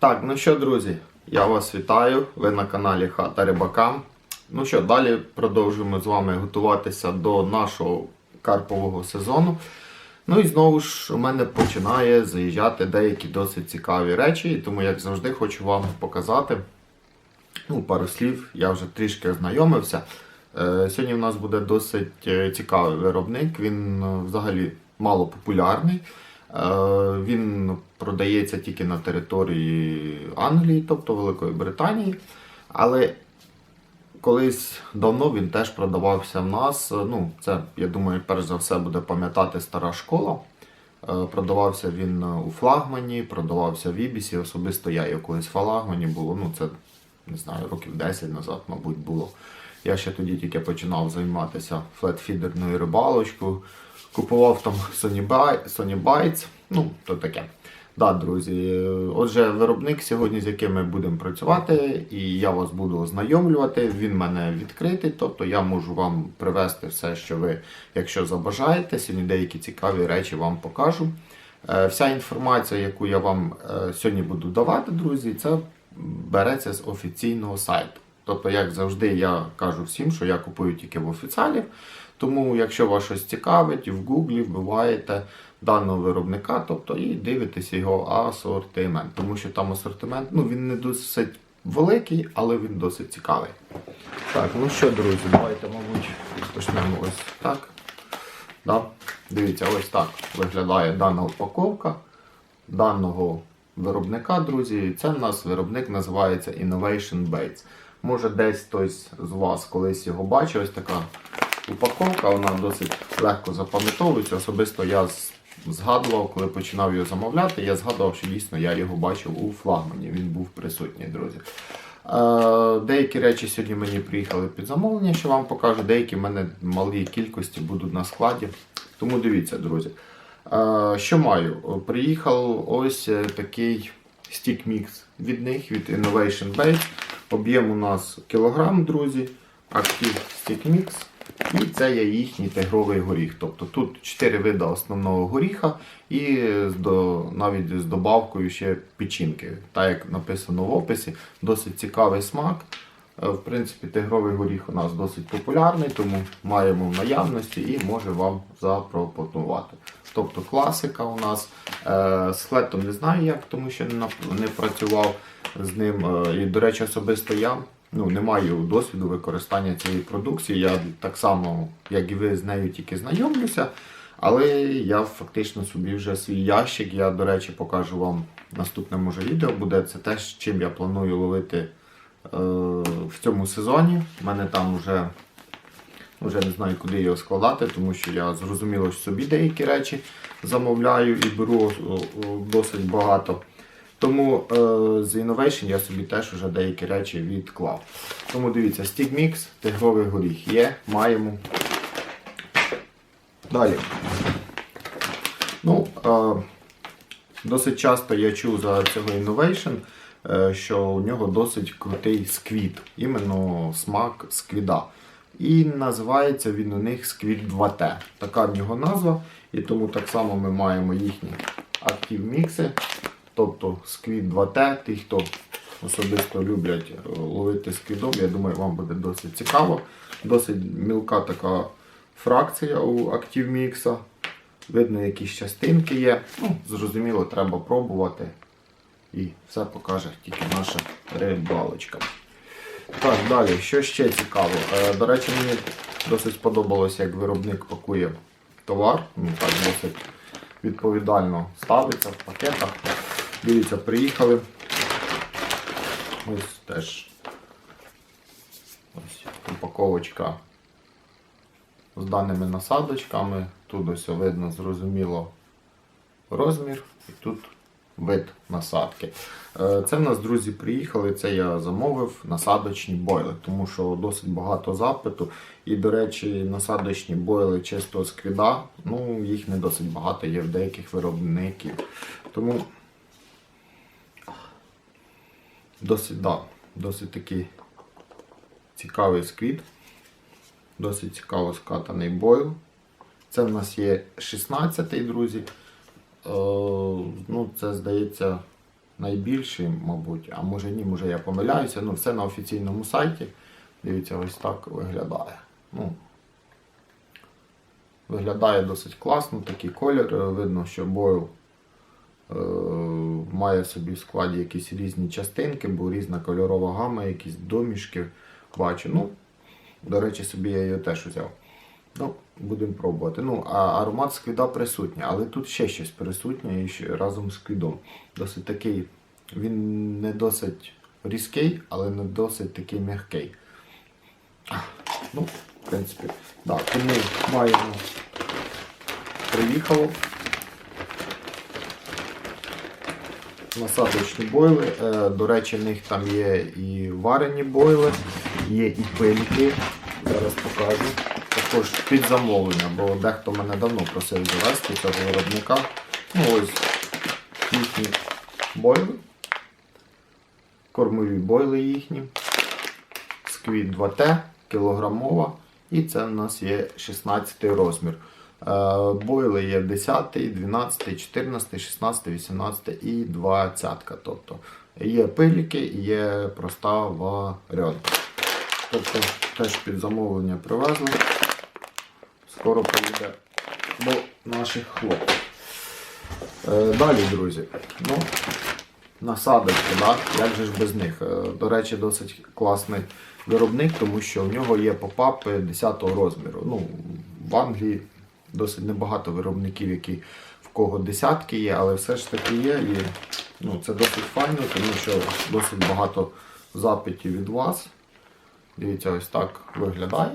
Так, ну що, друзі, я вас вітаю. Ви на каналі Хата Рибака. Ну що, далі продовжуємо з вами готуватися до нашого карпового сезону. Ну і знову ж у мене починає заїжджати деякі досить цікаві речі, і тому, як завжди, хочу вам показати ну, пару слів. Я вже трішки ознайомився. Е, Сьогодні в нас буде досить е, цікавий виробник. Він е, взагалі мало популярний. Е, Він продається тільки на території Англії, тобто Великої Британії. Але колись давно він теж продавався в нас. Е, Ну, це, я думаю, перш за все буде пам'ятати стара школа. Е, Продавався він у флагмані, продавався в Ібісі. Особисто я його колись в флагмані було. Ну, це не знаю, років 10 назад, мабуть, було. Я ще тоді тільки починав займатися флетфідерною рибалочкою. Купував там Sony, Bites, ну, то таке. Да, друзі, отже, виробник сьогодні, з яким ми будемо працювати, і я вас буду ознайомлювати. Він мене відкритий, тобто я можу вам привезти все, що ви, якщо забажаєте. Сьогодні деякі цікаві речі вам покажу. Е, Вся інформація, яку я вам е, сьогодні буду давати, друзі, це береться з офіційного сайту. Тобто, як завжди, я кажу всім, що я купую тільки в офіціалів. Тому, якщо вас щось цікавить, в Гуглі вбиваєте даного виробника, тобто і дивитеся його асортимент. Тому що там асортимент, ну він не досить великий, але він досить цікавий. Так, ну що, друзі, давайте, мабуть, почнемо ось так. Да? Дивіться, ось так виглядає дана упаковка даного виробника, друзі. Це в нас виробник називається Innovation Baits. Може, десь хтось з вас колись його бачив. Ось така упаковка, вона досить легко запам'ятовується. Особисто я згадував, коли починав його замовляти, я згадував, що дійсно я його бачив у флагмані. Він був присутній, друзі. Е, Деякі речі сьогодні мені приїхали під замовлення, що вам покажу. Деякі в мене в малій кількості будуть на складі. Тому дивіться, друзі. Е, Що маю? Приїхав ось е, такий стік мікс від них, від Innovation Base. Об'єм у нас кілограм, друзі. Актив стік мікс. І це є їхній тигровий горіх. Тобто тут 4 види основного горіха і до, навіть з добавкою ще печінки. Так як написано в описі, досить цікавий смак. Е, В принципі, тигровий горіх у нас досить популярний, тому маємо в наявності і може вам запропонувати. Тобто класика у нас. Е, З флетом не знаю як, тому що не, не працював з ним. Е, І, до речі, особисто я ну, не маю досвіду використання цієї продукції. Я так само, як і ви, з нею тільки знайомлюся. Але я фактично собі вже свій ящик. Я, до речі, покажу вам наступне може відео буде. Це те, чим я планую ловити е, в цьому сезоні. У мене там вже, вже не знаю, куди його складати, тому що я зрозуміло що собі деякі речі замовляю і беру досить багато. Тому е, з Innovation я собі теж вже деякі речі відклав. Тому дивіться, Mix, тигровий горіх є, маємо. Далі. Ну, е, досить часто я чув за цього Innovation, е, що у нього досить крутий сквіт, іменно смак сквіда. І називається він у них сквіт 2T. Така в нього назва. І тому так само ми маємо їхні актив мікси. Тобто сквіт 2T, ті, хто особисто люблять е, ловити сквідом, я думаю, вам буде досить цікаво. Досить мілка така фракція у мікса. Видно, якісь частинки є. Ну, зрозуміло, треба пробувати. І все покаже тільки наша рибалочка. Так, далі, що ще цікаво. Е, До речі, мені досить сподобалося, як виробник пакує товар. Ну, так досить відповідально ставиться в пакетах. Дивіться, приїхали. Ось теж ось упаковочка з даними насадочками. Тут ось видно зрозуміло розмір і тут вид насадки. Е, Це в нас, друзі, приїхали. Це я замовив насадочні бойли, тому що досить багато запиту. І, до речі, насадочні бойли чистого сквіда, ну, їх не досить багато є в деяких виробників. Тому досить, да, досить такий цікавий сквід. Досить цікаво скатаний бойл. Це в нас є 16-й, друзі. Е, ну, це здається найбільший, мабуть, а може ні, може я помиляюся. Ну, все на офіційному сайті. Дивіться, ось так виглядає. Ну, виглядає досить класно, такий колір. Видно, що бойл е, має собі в складі якісь різні частинки, бо різна кольорова гама, якісь домішки бачу. Ну, до речі, собі я її теж взяв. Ну, будемо пробувати. Ну, а аромат сквіда присутній, але тут ще щось присутнє і ще разом з сквідом. Досить такий, він не досить різкий, але не досить такий м'який. Ну, в принципі, да, тому маємо приїхало. Насадочні бойли. Е, До речі, в них там є і варені бойли, є і пильки. Зараз покажу. Також під замовлення, бо дехто мене давно просив завести цього виробника. Ну ось їхні бойли. Кормові бойли їхні. Сквіт 2Т, кілограмова. І це в нас є 16 розмір. Е, Бойли є 10, 12, 14, 16, 18 і 20. Тобто є пиліки є проста варіанта. Тобто теж під замовлення привезли. Скоро поїде до наших хлопців. Е, Далі, друзі. Ну, насадочки, да? як же ж без них. Е, До речі, досить класний виробник, тому що в нього є попапи 10 розміру. Ну, в Англії досить небагато виробників, які в кого десятки є, але все ж таки є. І ну, це досить файно, тому що досить багато запитів від вас. Дивіться, ось так виглядає.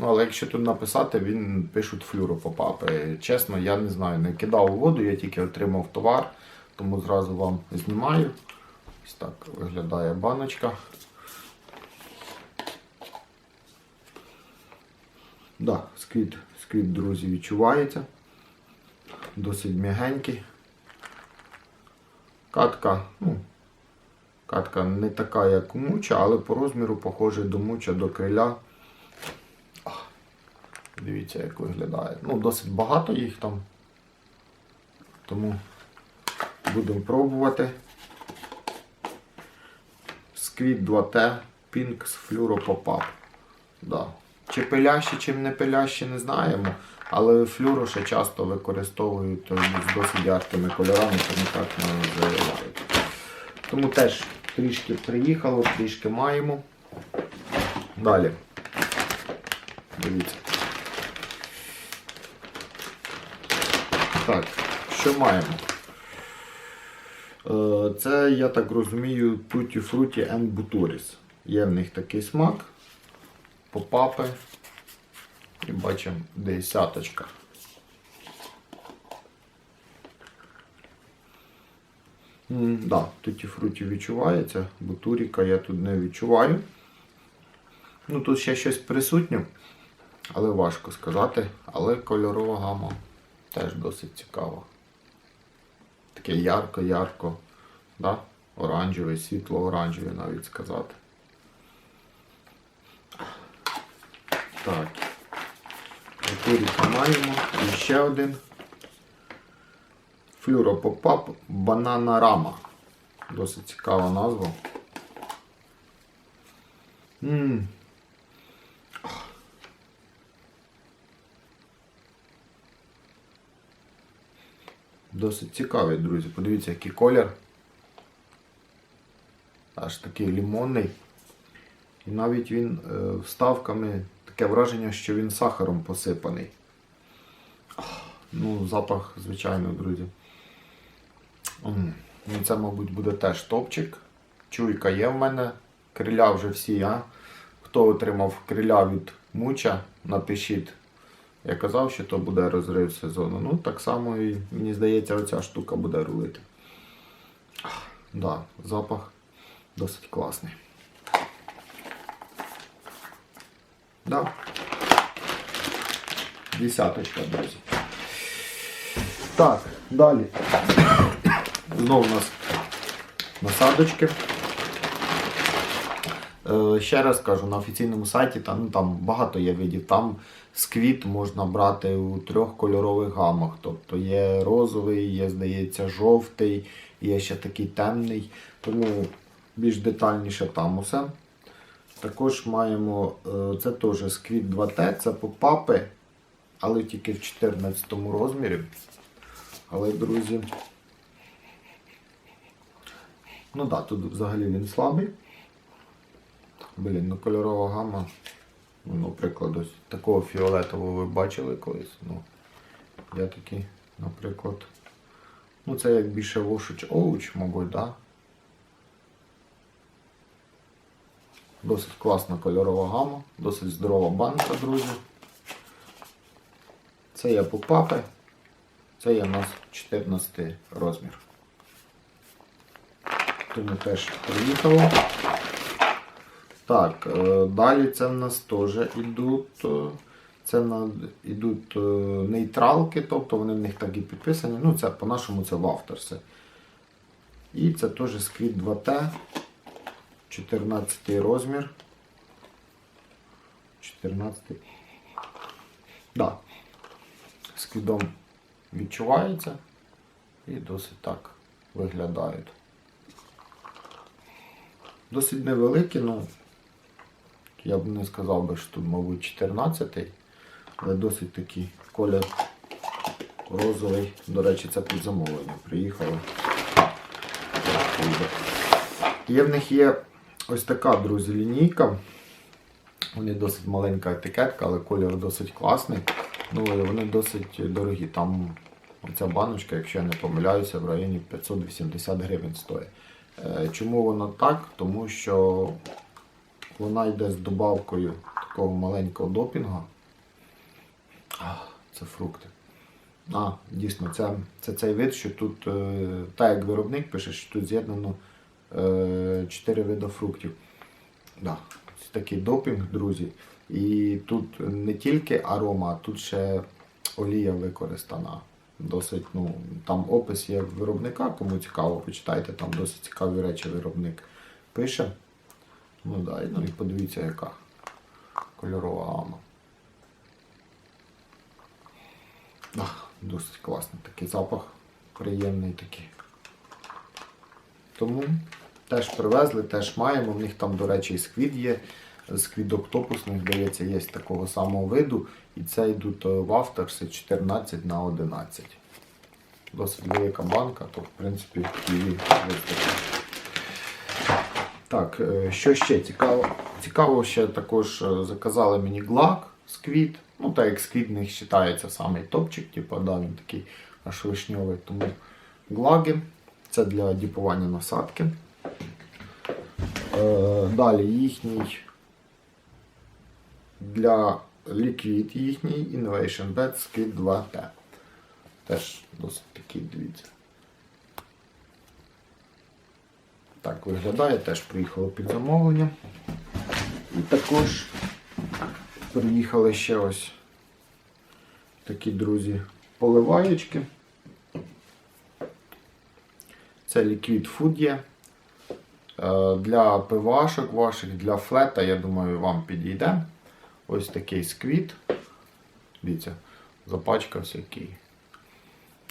Ну, але якщо тут написати, він пишуть флюропопапи. Чесно, я не знаю, не кидав у воду, я тільки отримав товар, тому зразу вам знімаю. Ось так виглядає баночка. Да, сквіт, сквіт, друзі, відчувається. Досить м'ягенький. Катка, ну, катка не така, як муча, але по розміру похожа до муча, до криля. Дивіться, як виглядає. Ну, досить багато їх там. Тому будемо пробувати. Сквіт 2T Pinks Fluoro Pop-Up. Да. Чи пилящі, чи не пилящі, не знаємо. Але флюро ще часто використовують з досить яркими кольорами, тому так називають. Тому теж трішки приїхало, трішки маємо. Далі. Дивіться. Так, що маємо? Е, Це, я так розумію, Tutti Frutti and Buturis. Є в них такий смак. Попапи. І бачимо десяточка. М, Да, туті фруті відчувається, бутуріка я тут не відчуваю. Ну тут ще щось присутнє, але важко сказати. Але кольорова гама теж досить цікава. Таке ярко-ярко, да? оранжевий, світло-оранжевий навіть сказати. Так. Бутуріка маємо. І ще один. Флюропопап Бананарама. Досить цікава назва. М. Досить цікавий, друзі. Подивіться, який колір. Аж такий лимонний. І навіть він е, вставками таке враження, що він сахаром посипаний. Ну, запах, звичайно, друзі. Ну, це, мабуть, буде теж топчик. Чуйка є в мене. Криля вже всі, а? Хто отримав криля від муча, напишіть. Я казав, що то буде розрив сезону. Ну, так само і мені здається, оця штука буде рулити. Да, запах досить класний. Да. Десяточка, друзі. Так, далі. Знову у нас насадочки. Е, ще раз кажу, на офіційному сайті там, ну, там багато є видів. Там сквіт можна брати у трьох кольорових гамах. Тобто є розовий, є, здається, жовтий, є ще такий темний. Тому більш детальніше там усе. Також маємо, е, це теж сквіт 2T, це попапи, але тільки в 14 розмірі. Але, друзі, ну так, тут взагалі він слабий. Блін, ну кольорова гама. Ну, наприклад, ось такого фіолетового ви бачили колись. Ну, я такий, наприклад. Ну, це як більше вошуч оуч, мабуть, да? Досить класна кольорова гама, досить здорова банка, друзі. Це є попапи. Це є у нас 14 розмір. Тому теж приїхало. Так, е, далі це в нас теж ідуть. е, Це на, ідуть е, нейтралки, тобто вони в них так і підписані. Ну, це по-нашому це в авторси. І це теж сквіт 2T. 14 розмір. 14. Да. Сквідом відчувається і досить так виглядають. Досить невеликі, ну я б не сказав би, що тут, мабуть, 14, але досить такий колір розовий. До речі, це під замовлення. Приїхали. Є в них є ось така, друзі, лінійка. Вони досить маленька етикетка, але колір досить класний. Ну вони досить дорогі. Там оця баночка, якщо я не помиляюся, в районі 580 гривень стоїть. Е, Чому воно так? Тому що вона йде з добавкою такого маленького допінгу. Це фрукти. А, дійсно, це, це цей вид, що тут, е, так як виробник пише, що тут з'єднано 4 види фруктів. Да, це такий допінг, друзі. І тут не тільки арома, а тут ще олія використана. Досить, ну, там опис є виробника, кому цікаво, почитайте, там досить цікаві речі виробник пише. Ну да, ну і подивіться, яка кольорова гама. Да, досить класний такий запах, приємний такий. Тому теж привезли, теж маємо. В них там, до речі, і сквід є. Сквід октопусний, здається, є такого самого виду. І це йдуть е, в авторси 14 на 11. Досить велика банка, то в принципі її вистачить. Так, е, що ще цікаво? Цікаво, ще також е, заказали мені глак сквід. Ну, так як сквід в них вважається самий топчик, типу, да, він такий аж вишньовий. Тому глаги це для діпування насадки. Е, Далі їхній для ліквід їхній Innovation Bed Skid 2T. Теж досить такий, дивіться. Так виглядає, теж приїхало під замовлення. І також приїхали ще ось такі, друзі, поливаєчки. Це Liquid Food є. Е, Для пивашок ваших, для флета, я думаю, вам підійде. Ось такий сквіт. Дивіться, запачкався який.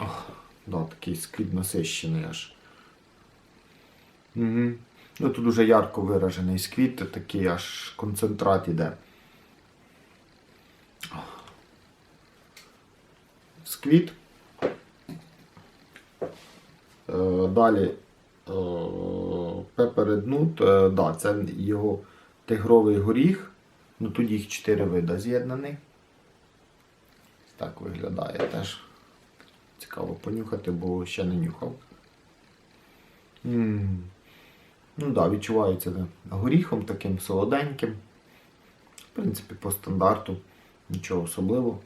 Ох, да, такий сквіт насищений аж. Угу. Ну, тут дуже ярко виражений сквіт, такий аж концентрат іде. Сквіт. Е, Далі пепереднут, да, це його тигровий горіх. Ну тут їх 4 вида з'єднаний. Так виглядає теж. Цікаво понюхати, бо ще не нюхав. м Ну так, да, відчувається да, горіхом таким солоденьким. В принципі, по стандарту. Нічого особливого.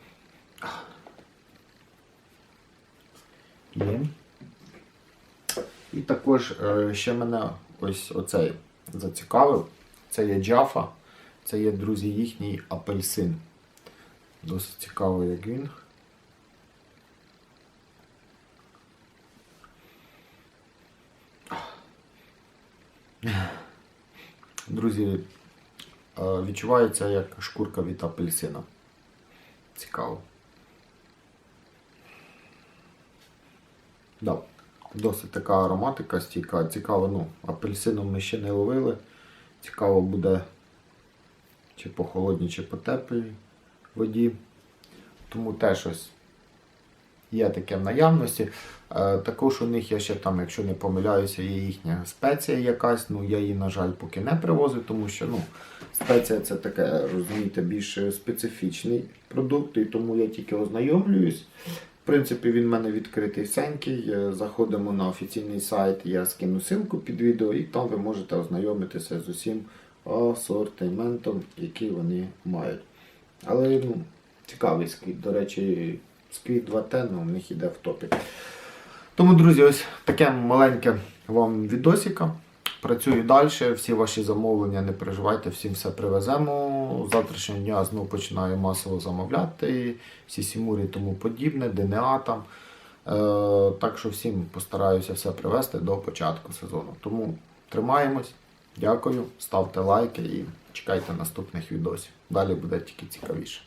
І також е, ще мене ось оцей зацікавив. Це є джафа. Це є, друзі, їхній апельсин. Досить цікаво, як він. Друзі, е, відчувається як шкурка від апельсина. цікаво. Да. Досить така ароматика стійка. Цікаво, ну, апельсином ми ще не ловили. Цікаво буде чи по холодній, чи по теплій воді. Тому теж ось є таке в наявності. Е, також у них є ще там, якщо не помиляюся, є їхня спеція якась. Ну я її, на жаль, поки не привозив, тому що ну, спеція це таке, розумієте, більш специфічний продукт, і тому я тільки ознайомлююсь. Принципі, він в мене відкритий всенький. Е, Заходимо на офіційний сайт, я скину ссылку під відео, і там ви можете ознайомитися з усім асортиментом, який вони мають. Але ну, цікавий сквіт. До речі, сквіт 2T, ну, в них іде в топі. Тому, друзі, ось таке маленьке вам відосика. Працюю далі, всі ваші замовлення, не переживайте, всім все привеземо. З завтрашнього дня знову починаю масово замовляти, всі сімурі і тому подібне, ДНА там. Е, так що всім постараюся все привезти до початку сезону. Тому тримаємось, дякую, ставте лайки і чекайте наступних відосів. Далі буде тільки цікавіше.